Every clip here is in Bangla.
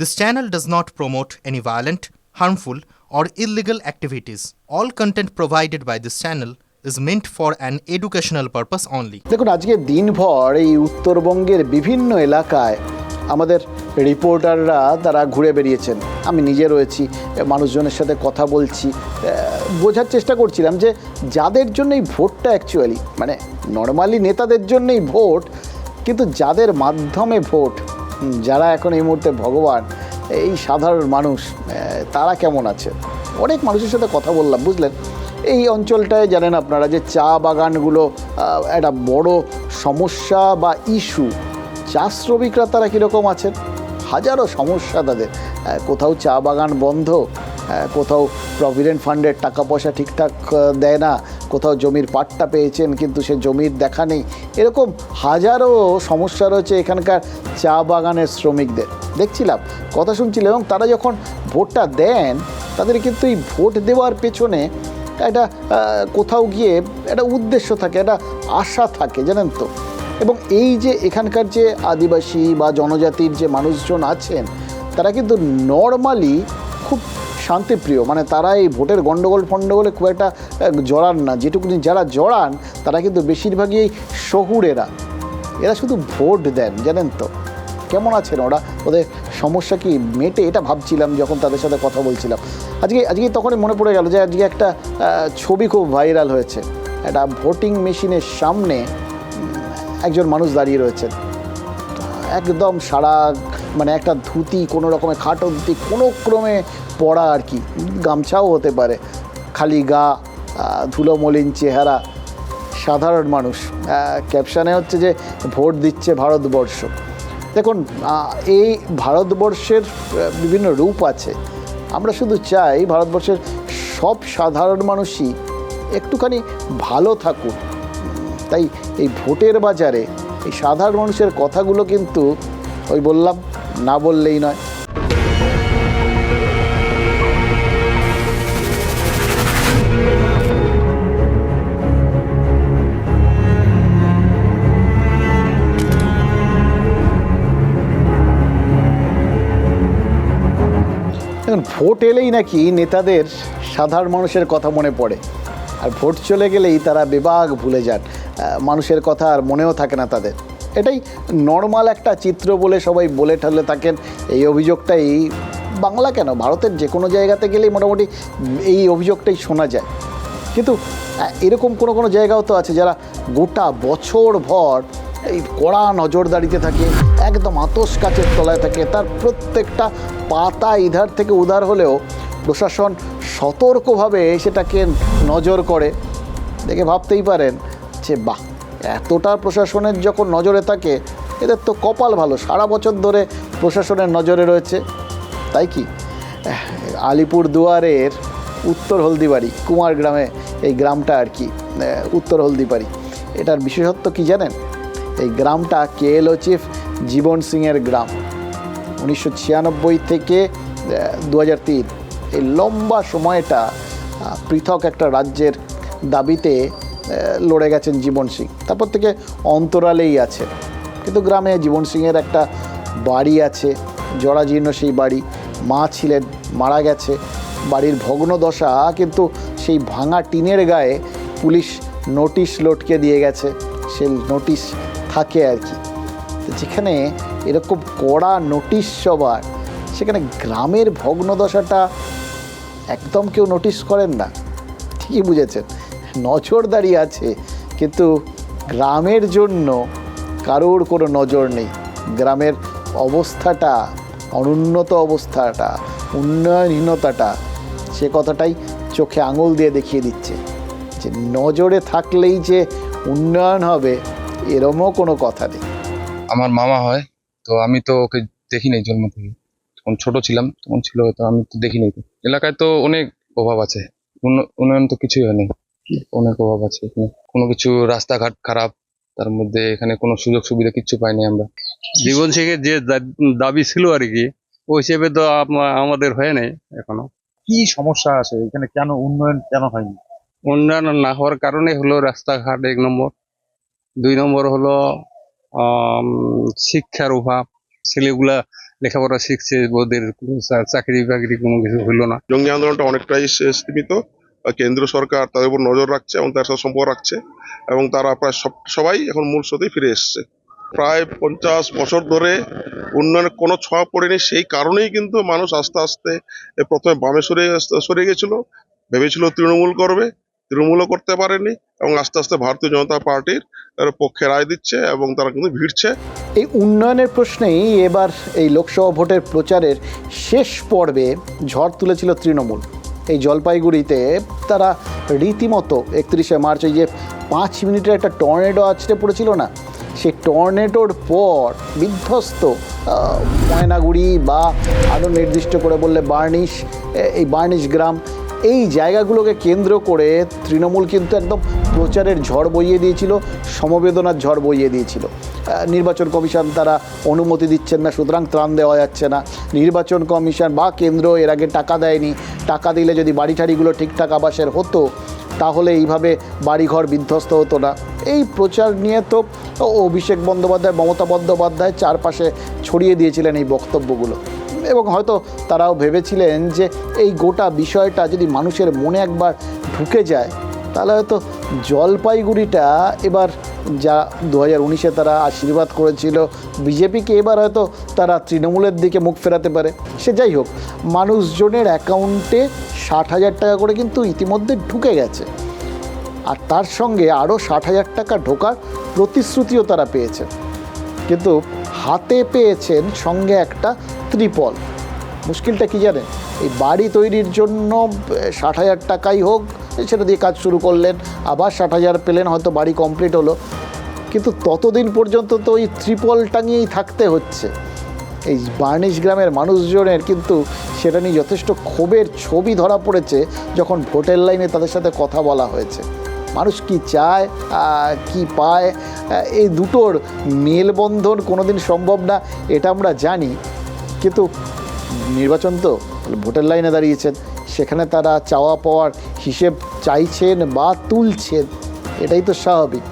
This channel does not promote any violent, harmful, or illegal activities. All content provided by this channel is meant for an educational purpose only. দেখুন আজকে দিনভর এই উত্তরবঙ্গের বিভিন্ন এলাকায় আমাদের রিপোর্টাররা তারা ঘুরে বেরিয়েছেন আমি নিজে রয়েছি মানুষজনের সাথে কথা বলছি বোঝার চেষ্টা করছিলাম যে যাদের জন্য এই ভোটটা অ্যাকচুয়ালি মানে নর্মালি নেতাদের জন্যই ভোট কিন্তু যাদের মাধ্যমে ভোট যারা এখন এই মুহূর্তে ভগবান, এই সাধারণ মানুষ তারা কেমন আছে? অনেক মানুষের সাথে কথা বললাম, বুঝলেন? এই অঞ্চলটায় জানেন আপনারা যে চা বাগানগুলো একটা বড় সমস্যা বা ইস্যু, চা শ্রমিকরা তারা কীরকম আছেন? হাজারো সমস্যা তাদের। কোথাও চা বাগান বন্ধ কোথাও প্রভিডেন্ট ফান্ডের টাকা পয়সা ঠিকঠাক দেয় না কোথাও জমির পাট্টা পেয়েছেন, কিন্তু সে জমির দেখা নেই। এরকম হাজারো সমস্যা রয়েছে এখানকার চা বাগানের শ্রমিকদের। দেখছিলাম, কথা শুনছিলাম এবং তারা যখন ভোটটা দেন, তাদের কিন্তু এই ভোট দেওয়ার পেছনে একটা কোথাও গিয়ে একটা উদ্দেশ্য থাকে, একটা আশা থাকে, জানেন তো? এবং এই যে এখানকার যে আদিবাসী বা জনজাতির যে মানুষজন আছেন, তারা কিন্তু নর্মালি শান্তিপ্রিয়। মানে তারা এই ভোটের গণ্ডগোল ফণ্ডগোলে খুব একটা জড়ান না। যেটুকুনি যারা জড়ান, তারা কিন্তু বেশিরভাগই এই শহুরেরা। এরা শুধু ভোট দেন, জানেন তো। কেমন আছেন ওরা? ওদের সমস্যা কি? মেটে এটা ভাবছিলাম যখন তাদের সাথে কথা বলছিলাম। আজকে আজকে তখনই মনে পড়ে গেল যে আজকে একটা ছবি খুব ভাইরাল হয়েছে। একটা ভোটিং মেশিনের সামনে একজন মানুষ দাঁড়িয়ে রয়েছেন। একদম সারা মানে একটা ধুতি, কোনো রকমের খাটো ধুতি, কোনো ক্রমে পরা আর কি। গামছাও হতে পারে। খালি গা ধুলো মলিন চেহারা, সাধারণ মানুষ। ক্যাপশানে হচ্ছে যে, ভোট দিচ্ছে ভারতবর্ষ। দেখুন এই ভারতবর্ষের বিভিন্ন রূপ আছে। আমরা শুধু চাই ভারতবর্ষের সব সাধারণ মানুষই একটুখানি ভালো থাকুক। তাই এই ভোটের বাজারে এই সাধারণ মানুষের কথাগুলো কিন্তু ওই বললাম, না বললেই নয়। ভোট এলেই নাকি নেতাদের সাধারণ মানুষের কথা মনে পড়ে। আর ভোট চলে গেলেই তারা বেবাগ ভুলে যান। মানুষের কথা আর মনেও থাকে না তাদের। এটাই নর্মাল একটা চিত্র বলে সবাই বলে ঠালে থাকেন। এই অভিযোগটাই বাংলা কেন? ভারতের যে কোনো জায়গাতে গেলেই মোটামুটি এই অভিযোগটাই শোনা যায়। কিন্তু এরকম কোনো কোনো জায়গাও তো আছে যারা গোটা বছর ভর এই কড়া নজরদারিতে থাকে। একদম আতস কাচের তলায় থাকে। তার প্রত্যেকটা পাতা ইধার থেকে উধার হলেও প্রশাসন সতর্কভাবে সেটাকে নজর করে। দেখে ভাবতেই পারেন যে, বাহ, এতটা প্রশাসনের যখন নজরে থাকে, এদের তো কপাল ভালো। সারা বছর ধরে প্রশাসনের নজরে রয়েছে। তাই কি? আলিপুর দুয়ারের উত্তর হলদিবাড়ি, কুমার গ্রামে এই গ্রামটা আর কি উত্তর হলদিবাড়ি। এটার বিশেষত্ব কি জানেন? এই গ্রামটা কেএলও চিফ জীবন সিংয়ের গ্রাম, উনিশশো ছিয়ানব্বই থেকে দু হাজার তিন। এই লম্বা সময়টা পৃথক একটা রাজ্যের দাবিতে লড়ে গেছেন জীবন সিং। তারপর থেকে অন্তরালেই আছে। কিন্তু গ্রামে জীবন সিংয়ের একটা বাড়ি আছে, জরাজীর্ণ সেই বাড়ি। মা ছিলেন, মারা গেছে। বাড়ির ভগ্নদশা কিন্তু সেই ভাঙা টিনের গায়ে পুলিশ নোটিশ লটকে দিয়ে গেছে। সেই নোটিশ থাকে আর কি। যেখানে এরকম কড়া নোটিশ সবার। সেখানে গ্রামের ভগ্নদশাটা একদম কেউ নোটিশ করেন না। ঠিকই বুঝেছেন নজরদারি আছে, কিন্তু গ্রামের জন্য কারোর কোনো নজর নেই। গ্রামের অবস্থাটা, অনুন্নত অবস্থাটা, উন্নয়নহীনতাটা, সে কথাটাই চোখে আঙুল দিয়ে দেখিয়ে দিচ্ছে। যে নজরে থাকলেই যে উন্নয়ন হবে, এরমও কোনো কথা নেই। আমার মামা হয় তো আমি তো ওকে দেখি নাই জন্ম থেকে। তখন ছোট ছিলাম তখন ছিল তো আমি তো দেখি নাই। এলাকায় তো অনেক অভাব আছে উন্ন- উন্নয়ন তো কিছুই হয়নি। অনেক অভাব আছে এখানে। কোনো কিছু রাস্তাঘাট খারাপ তার মধ্যে এখানে কোনো সুযোগ সুবিধা কিচ্ছু পাইনি আমরা। জীবন থেকে যে দাবি ছিল আর কি ওই হিসেবে তো আমাদের হয় নাই এখনও। কি সমস্যা আছে? এখানে কেন উন্নয়ন কেন হয়নি? উন্নয়ন না হওয়ার কারণে হলো রাস্তাঘাট এক নম্বর। দুই নম্বর হলো শিক্ষার অভাব ছেলেগুলা লেখাপড়া শিখছে ওদের চাকরি বাকরি কোনো কিছু হইল না। জঙ্গি আন্দোলনটা অনেকটাই সীমিত। আহ, কেন্দ্রীয় সরকার তাদের উপর নজর রাখছে এবং তার সাথে সম্পর্ক রাখছে এবং তারা প্রায় সব সবাই এখন মূল স্রোতেই ফিরে এসছে। প্রায় পঞ্চাশ বছর ধরে উন্নয়নের কোনো ছোঁয়া পড়েনি সেই কারণেই কিন্তু মানুষ আস্তে আস্তে প্রথমে বামে সরে সরে গেছিল ভেবেছিল তৃণমূল করবে। তৃণমূলও করতে পারেনি এবং আস্তে আস্তে ভারতীয় জনতা পার্টির পক্ষে রায় দিচ্ছে এবং তারা কিন্তু ভিড়ছে। এই উন্নয়নের প্রশ্নেই এবার এই লোকসভা ভোটের প্রচারের শেষ পর্বে ঝড় তুলেছিল তৃণমূল। এই জলপাইগুড়িতে তারা রীতিমতো একত্রিশে মার্চ ওই যে পাঁচ মিনিটের একটা টর্নেডো আছড়ে পড়েছিল না, সেই টর্নেডোর পর বিধ্বস্ত ময়নাগুড়ি বা আরও নির্দিষ্ট করে বললে বার্নিশ এই বার্নিশ গ্রাম এই জায়গাগুলোকে কেন্দ্র করে তৃণমূল কিন্তু একদম প্রচারের ঝড় বইয়ে দিয়েছিল, সমবেদনার ঝড় বইয়ে দিয়েছিল। নির্বাচন কমিশন তারা অনুমতি দিচ্ছেন না, সুতরাং ত্রাণ দেওয়া যাচ্ছে না। নির্বাচন কমিশন বা কেন্দ্র এর আগে টাকা দেয়নি। টাকা দিলে যদি বাড়ি ঠাড়িগুলো ঠিকঠাক আবাসের হতো, তাহলে এইভাবে বাড়িঘর বিধ্বস্ত হতো না। এই প্রচার নিয়ে তো অভিষেক বন্দ্যোপাধ্যায়, মমতা বন্দ্যোপাধ্যায় চারপাশে ছড়িয়ে দিয়েছিলেন এই বক্তব্যগুলো। এবং হয়তো তারাও ভেবেছিলেন যে এই গোটা বিষয়টা যদি মানুষের মনে একবার ঢুকে যায়, তাহলে হয়তো জলপাইগুড়িটা এবার যা দু হাজার উনিশে তারা আশীর্বাদ করেছিল, বিজেপিকে এবার হয়তো তারা তৃণমূলের দিকে মুখ ফেরাতে পারে। সে যাই হোক, মানুষজনের অ্যাকাউন্টে ষাট হাজার টাকা করে কিন্তু ইতিমধ্যে ঢুকে গেছে। আর তার সঙ্গে আরও ষাট হাজার টাকা ঢোকার প্রতিশ্রুতিও তারা পেয়েছে কিন্তু হাতে পেয়েছেন সঙ্গে একটা ত্রিপল। মুশকিলটা কি জানেন? এই বাড়ি তৈরির জন্য ষাট হাজার টাকাই হোক সেটা দিয়ে কাজ শুরু করলেন, আবার ষাট হাজার পেলেন, হয়তো বাড়ি কমপ্লিট হলো। কিন্তু ততদিন পর্যন্ত তো ওই ত্রিপল টাঙিয়েই থাকতে হচ্ছে। এই বার্নিশ গ্রামের মানুষজনের কিন্তু সেটা নিয়ে যথেষ্ট ক্ষোভের ছবি ধরা পড়েছে, যখন ভোটের লাইনে তাদের সাথে কথা বলা হয়েছে। মানুষ কি চায় কি পায় এই দুটোর মেলবন্ধন কোনোদিন সম্ভব না, এটা আমরা জানি। কিন্তু নির্বাচন তো ভোটের লাইনে দাঁড়িয়েছেন। সেখানে তারা চাওয়া পাওয়ার হিসেব চাইছেন বা তুলছেন, এটাই তো স্বাভাবিক।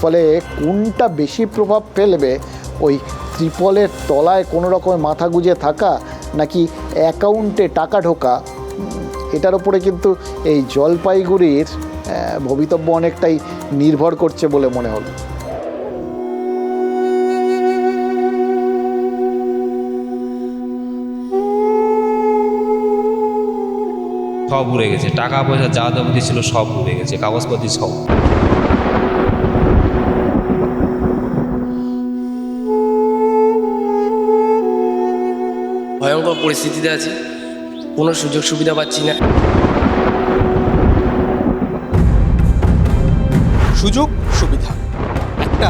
ফলে কোনটা বেশি প্রভাব ফেলবে, ওই ত্রিপলের তলায় কোনো রকমের মাথা গুঁজে থাকা নাকি অ্যাকাউন্টে টাকা ঢোকা, এটার উপরে কিন্তু এই জলপাইগুড়ির ভবিতব্য অনেকটাই নির্ভর করছে বলে মনে হলো। সব উড়ে গেছে। টাকা পয়সা যা যাবতীয় ছিল সব উড়ে গেছে। কাগজপাতি সব। ভয়ঙ্কর পরিস্থিতিতে আছি। কোনো সুযোগ সুবিধা পাচ্ছি না। সুযোগ সুবিধা। একটা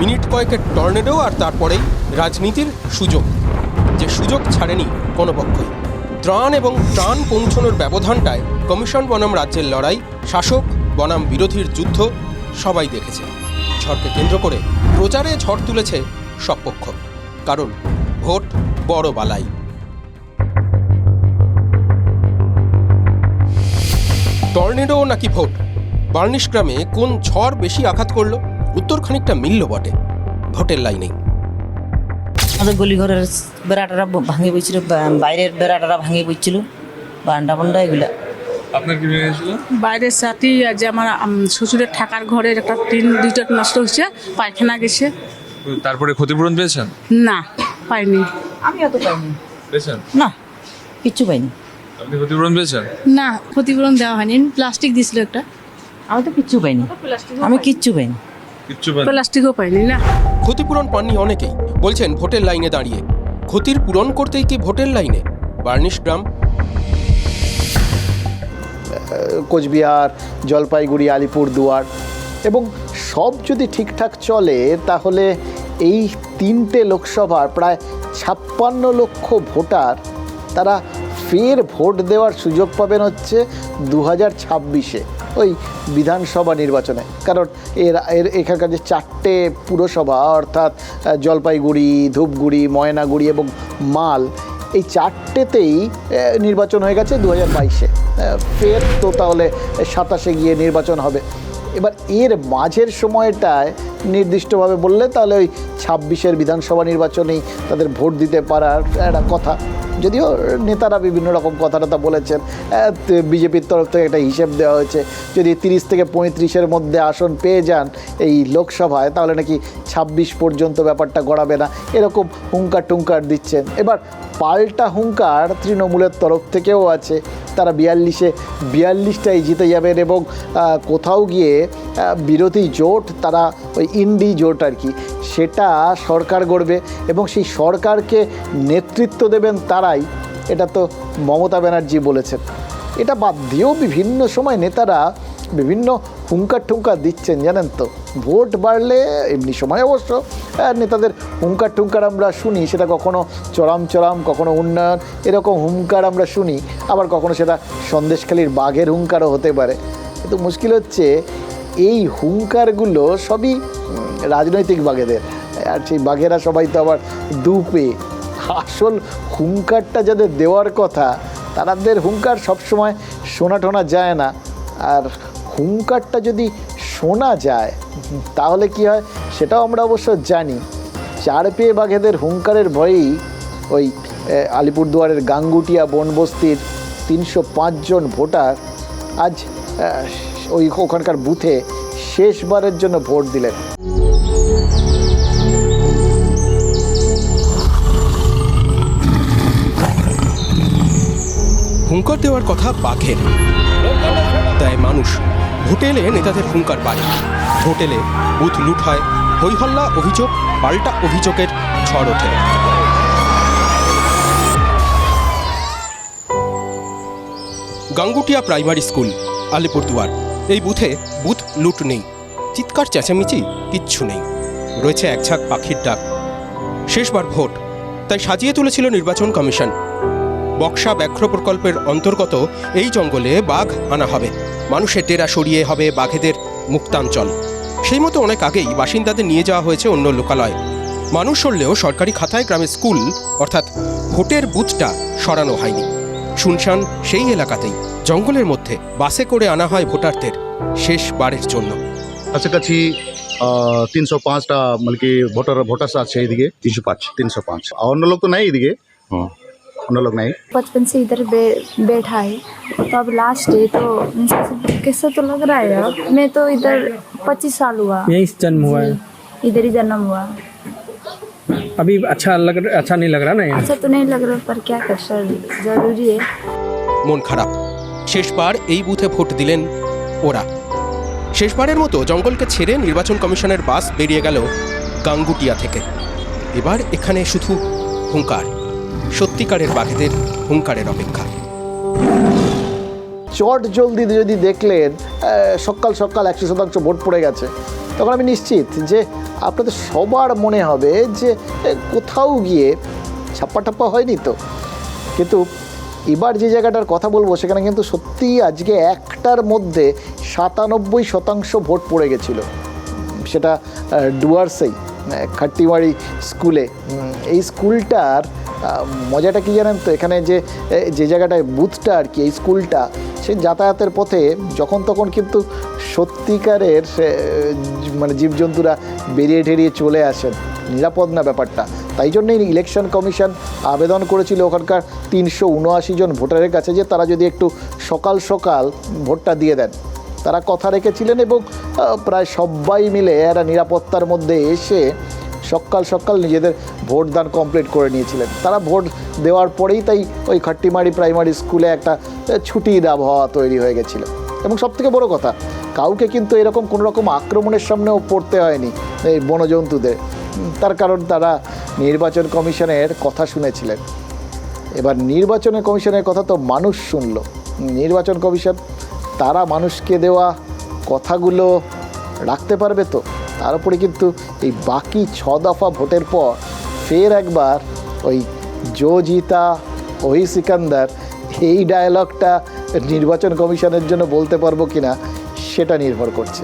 মিনিট কয়েকের টর্নেডো আর তারপরেই রাজনীতির সুযোগ। যে সুযোগ ছাড়েনি কোনো পক্ষই। ত্রাণ এবং ত্রাণ পৌঁছানোর ব্যবধানটায় কমিশন বনাম রাজ্যের লড়াই, শাসক বনাম বিরোধীর যুদ্ধ সবাই দেখেছে। ঝড়কে কেন্দ্র করে প্রচারে ঝড় তুলেছে সব পক্ষ, কারণ ভোট বড় বালাই। টর্নেডো নাকি ভোট? বার্নিশ গ্রামে কোন ঝড় বেশি আঘাত করল? উত্তর খানিকটা মিলল বটে। ভোটের লাইনেই। আমাদের গলিঘরের বেড়াটারা ভাঙে বইছিল বাইরের বেড়াটারা ভাঙে বইছিল বান্ডা বান্ডা এগুলা। আপনার কি ভেঙেছিল বাইরের সাথে যে আমার আম, শ্বশুরের থাকার ঘরের একটা টিন দুইটা নষ্ট হয়েছে পায়খানা গেছে। তারপরে ক্ষতিপূরণ পেয়েছেন? না পাইনি। আমি অত পাইনি। পেয়েছেন? না কিচ্ছু পাইনি। আপনি ক্ষতিপূরণ পেয়েছেন? না ক্ষতিপূরণ দেওয়া হয়নি। প্লাস্টিক দিছিল একটা। আমি তো কিচ্ছু পাইনি। আমি কিচ্ছু পাইনি। কিচ্ছু প্লাস্টিকও পাইনি না। ক্ষতিপূরণ পাননি অনেকেই। বলছেন ভোটের লাইনে দাঁড়িয়ে। ক্ষতির পূরণ করতেই কি ভোটের লাইনে? বার্নিশ গ্রাম কোচবিহার, জলপাইগুড়ি আলিপুর দুয়ার এবং সব যদি ঠিকঠাক চলে, তাহলে এই তিনটে লোকসভার প্রায় ছাপ্পান্ন লক্ষ ভোটার তারা ফের ভোট দেওয়ার সুযোগ পাবেন হচ্ছে দু হাজার ছাব্বিশে। ওই বিধানসভা নির্বাচনে। কারণ এর এর এখানকার যে চারটে পুরসভা, অর্থাৎ জলপাইগুড়ি, ধূপগুড়ি, ময়নাগুড়ি এবং মাল, এই চারটেতেই নির্বাচন হয়ে গেছে দু হাজার বাইশে ফের তো তাহলে সাতাশে গিয়ে নির্বাচন হবে। এবার এর মাঝের সময়টায় নির্দিষ্টভাবে বললে তাহলে ওই ছাব্বিশের বিধানসভা নির্বাচনেই তাদের ভোট দিতে পারার একটা কথা। যদিও নেতারা বিভিন্ন রকম কথা টথা বলেছেন বিজেপির তরফ থেকে একটা হিসেব দেওয়া হয়েছে, যদি তিরিশ থেকে পঁয়ত্রিশের মধ্যে আসন পেয়ে যান এই লোকসভায়, তাহলে নাকি ছাব্বিশ পর্যন্ত ব্যাপারটা গড়াবে না। এরকম হুঙ্কার টুঙ্কার দিচ্ছেন। এবার পাল্টা হুঙ্কার তৃণমূলের তরফ থেকেও আছে। তারা বিয়াল্লিশে, বিয়াল্লিশটাই জিতে যাবেন এবং কোথাও গিয়ে বিরোধী জোট, তারা ওই ইন্ডি জোট আর কি, সেটা সরকার গড়বে এবং সেই সরকারকে নেতৃত্ব দেবেন তারাই, এটা তো মমতা ব্যানার্জি বলেছেন। এটা বাদ দিয়েও বিভিন্ন সময় নেতারা বিভিন্ন হুঙ্কার ঠুঙ্কার দিচ্ছেন জানেন তো? ভোট বাড়লে এমনি সময় অবশ্য আহ, নেতাদের হুঙ্কার টুঙ্কার আমরা শুনি সেটা কখনো চরম চরম কখনো উন্নয়ন এরকম হুঙ্কার আমরা শুনি আবার কখনো সেটা সন্দেশখালির বাঘের হুঙ্কারও হতে পারে। কিন্তু মুশকিল হচ্ছে এই হুঙ্কারগুলো সবই রাজনৈতিক বাঘেদের। আর সেই বাঘেরা সবাই তো আবার দুপে। আসল হুঙ্কারটা যাদের দেওয়ার কথা তাদের হুঙ্কার সবসময় শোনা টোনা যায় না। আর হুঙ্কারটা যদি শোনা যায়, তাহলে কি হয়? সেটাও আমরা অবশ্য জানি। চার পেয়ে বাঘেদের হুঙ্কারের ভয়েই ওই আলিপুরদুয়ারের গাঙ্গুটিয়া বনবস্তির তিনশো পাঁচজন ভোটার আজ ওই ওখানকার বুথে শেষবারের জন্য ভোট দিলেন। হুঙ্কার দেওয়ার কথা বাঘের। তাই মানুষ ভোট এলে নেতাদের হুঙ্কার বাড়ে। ভোট এলে বুথ লুট হয়, হৈহল্লা অভিযোগ, পাল্টা অভিযোগের ঝড় ওঠে। গাঙ্গুটিয়া প্রাইমারি স্কুল, আলিপুরদুয়ার, এই বুথে বুথ লুট নেই। চিৎকার, চেঁচামেচি কিচ্ছু নেই। রয়েছে এক ঝাঁক পাখির ডাক। শেষবার ভোট, তাই সাজিয়ে তুলেছিল নির্বাচন কমিশন। বক্সা ব্যাঘ্র প্রকল্পের অন্তর্গত এই জঙ্গলে বাঘ আনা হবে। মানুষের ডেরা সরিয়ে হবে বাঘেদের মুক্তাঞ্চল। সেই মতো অনেক আগেই বাসিন্দাদের নিয়ে যাওয়া হয়েছে অন্য লোকালয়। মানুষ সরলেও সরকারি খাতায় গ্রামের স্কুল অর্থাৎ ভোটের বুথটা সরানো হয়নি। শুনশান সেই এলাকাতেই জঙ্গলের মধ্যে বাসে করে আনা হয় ভোটারদের শেষবারের জন্য। কাছাকাছি তিনশো পাঁচটা মানে কি ভোটার ভোটার্স আছে এদিকে তিনশো পাঁচ। তিনশো পাঁচ। আর অন্য লোক তো নাই এদিকে অন্য লোক নাই बचपन से इधर बे, बैठा है तो अब लास्ट है तो कैसा तो लग रहा है अब मैं तो इधर पच्चीस साल हुआ यही जन्म हुआ है जी, इधर ही जन्म हुआ अभी अच्छा लग अच्छा नहीं लग रहा ना यहाँ अच्छा तो नहीं लग रहा पर क्या कर सर जरूरी है মন খারাপ শেষবার এই বুথে ভোট দিলেন ওরা শেষবারের মতো জঙ্গলকে ছেড়ে নির্বাচন কমিশনের বাস বেরিয়ে গেল গাঙ্গুটিয়া থেকে এবার এখানে শুধু হুঙ্কার সত্যিকারের বাঘেদের হুঙ্কারের অপেক্ষা। চট জলদি যদি দেখলেন সকাল সকাল একশো শতাংশ ভোট পড়ে গেছে, তখন আমি নিশ্চিত যে আপনাদের সবার মনে হবে যে কোথাও গিয়ে ছাপ্পা টাপ্পা হয়নি তো। কিন্তু এবার যে জায়গাটার কথা বলব, সেখানে কিন্তু সত্যিই আজকে একটার মধ্যে সাতানব্বই শতাংশ ভোট পড়ে গেছিল। সেটা ডুয়ার্সেই। খাট্টিমারি স্কুলে। এই স্কুলটার মজাটা কি জানেন তো? এখানে যে যে জায়গাটায় বুথটা আর কি, এই স্কুলটা, সে যাতায়াতের পথে যখন তখন কিন্তু সত্যিকারের মানে জীবজন্তুরা বেরিয়ে ঠেরিয়ে চলে আসেন। নিরাপদ না ব্যাপারটা। তাই জন্যই ইলেকশন কমিশন আবেদন করেছিল ওখানকার তিনশো উনআশি জন ভোটারের কাছে যে তারা যদি একটু সকাল সকাল ভোটটা দিয়ে দেন। তারা কথা রেখেছিলেন এবং প্রায় সবাই মিলে একটা নিরাপত্তার মধ্যে এসে সকাল সকাল নিজেদের ভোটদান কমপ্লিট করে নিয়েছিলেন। তারা ভোট দেওয়ার পরেই তাই ওই খাট্টিমারি প্রাইমারি স্কুলে একটা ছুটির আবহাওয়া তৈরি হয়ে গেছিল। এবং সবথেকে বড় কথা, কাউকে কিন্তু এরকম কোনো রকম আক্রমণের সামনেও পড়তে হয়নি এই বনজন্তুদের। তার কারণ তারা নির্বাচন কমিশনের কথা শুনেছিলেন। এবার নির্বাচন কমিশনের কথা তো মানুষ শুনল। নির্বাচন কমিশন তারা মানুষকে দেওয়া কথাগুলো রাখতে পারবে তো? তার উপরে কিন্তু এই বাকি ছ দফা ভোটের পর ফের একবার ওই জো জিতা ওই সিকান্দার এই ডায়ালগটা নির্বাচন কমিশনের জন্য বলতে পারব কিনা সেটা নির্ভর করছে।